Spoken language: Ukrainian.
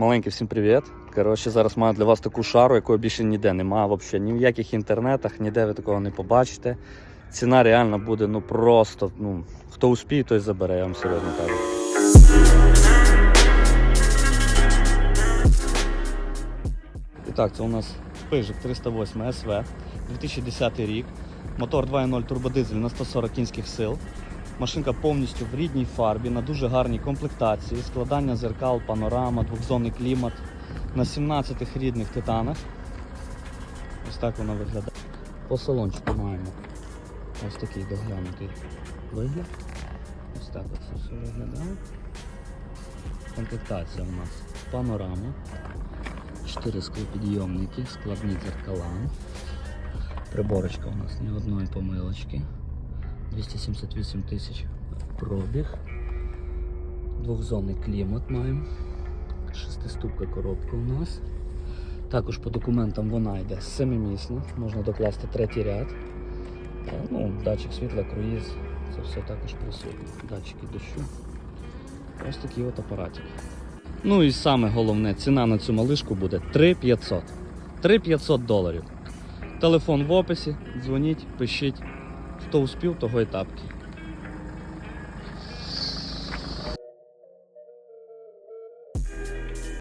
Маленький всім привіт. Коротше, зараз маю для вас таку шару, якої більше ніде немає, взагалі. Ні в яких інтернетах, ніде ви такого не побачите. Ціна реально буде ну просто. Ну, хто успіє, той забере, я вам серйозно кажу. І так, це у нас Пижик 308 SV, 2010 рік. Мотор 2.0 турбодизель на 140 кінських сил. Машинка повністю в рідній фарбі, на дуже гарній комплектації, складання зеркал, панорама, двохзонний клімат на 17 рідних титанах. Ось так воно виглядає. По салончику маємо ось такий доглянутий вигляд. Ось так це все виглядає. Комплектація у нас панорама. 4 склопідйомники, складні дзеркала. Приборочка у нас ні одної помилочки. 278 тисяч пробіг. Двохзонний клімат маємо. Шестиступка коробка у нас. Також по документам вона йде семимісна, можна докласти третій ряд. Е, Ну, датчик світла, круїз, це все також присутнє. Датчики дощу. Ось такий от апаратик. Ну і саме головне, ціна на цю малишку буде 3500. 3500 доларів. Телефон в описі, дзвоніть, пишіть. Хто успів, того і тапки.